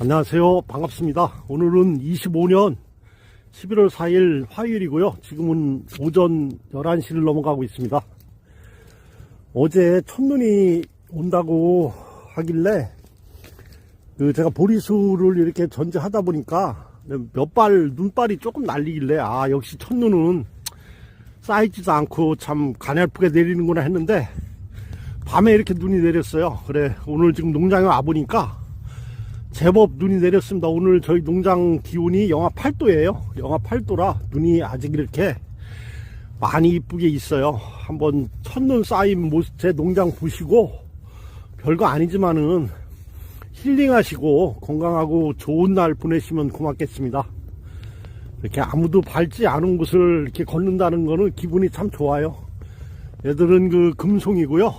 안녕하세요. 반갑습니다. 오늘은 25년 11월 4일 화요일이고요. 지금은 오전 11시를 넘어가고 있습니다. 어제 첫눈이 온다고 하길래 그 제가 보리수를 이렇게 전제하다 보니까 몇 발 눈발이 조금 날리길래 아 역시 첫눈은 쌓이지도 않고 참 가냘프게 내리는구나 했는데 밤에 이렇게 눈이 내렸어요. 그래 오늘 지금 농장에 와 보니까 제법 눈이 내렸습니다. 오늘 저희 농장 기온이 영하 8도예요. 영하 8도라 눈이 아직 이렇게 많이 이쁘게 있어요. 한번 첫눈 쌓인 모습 제 농장 보시고 별거 아니지만은 힐링하시고 건강하고 좋은 날 보내시면 고맙겠습니다. 이렇게 아무도 밟지 않은 곳을 이렇게 걷는다는 거는 기분이 참 좋아요. 얘들은 그 금송이고요.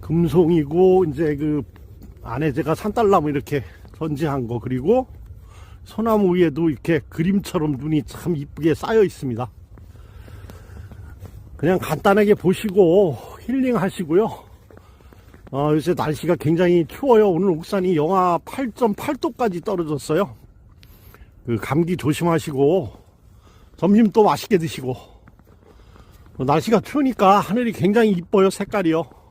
금송이고 이제 그 안에 제가 산딸나무 이렇게 전지한 거 그리고 소나무 위에도 이렇게 그림처럼 눈이 참 이쁘게 쌓여 있습니다. 그냥 간단하게 보시고 힐링 하시고요. 어, 요새 날씨가 굉장히 추워요. 오늘 옥산이 영하 8.8도까지 떨어졌어요. 그 감기 조심하시고 점심 또 맛있게 드시고 어, 날씨가 추우니까 하늘이 굉장히 이뻐요. 색깔이요.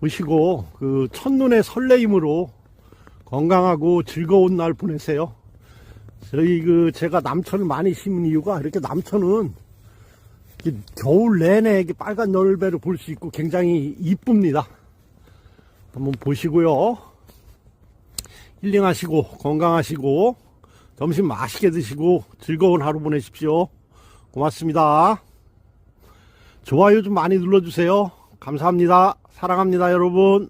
보시고 그 첫눈의 설레임으로 건강하고 즐거운 날 보내세요. 저희 그 제가 남천을 많이 심은 이유가 이렇게 남천은 겨울 내내 이렇게 빨간 열배를 볼 수 있고 굉장히 이쁩니다. 한번 보시고요. 힐링하시고 건강하시고 점심 맛있게 드시고 즐거운 하루 보내십시오. 고맙습니다. 좋아요 좀 많이 눌러주세요. 감사합니다. 사랑합니다, 여러분.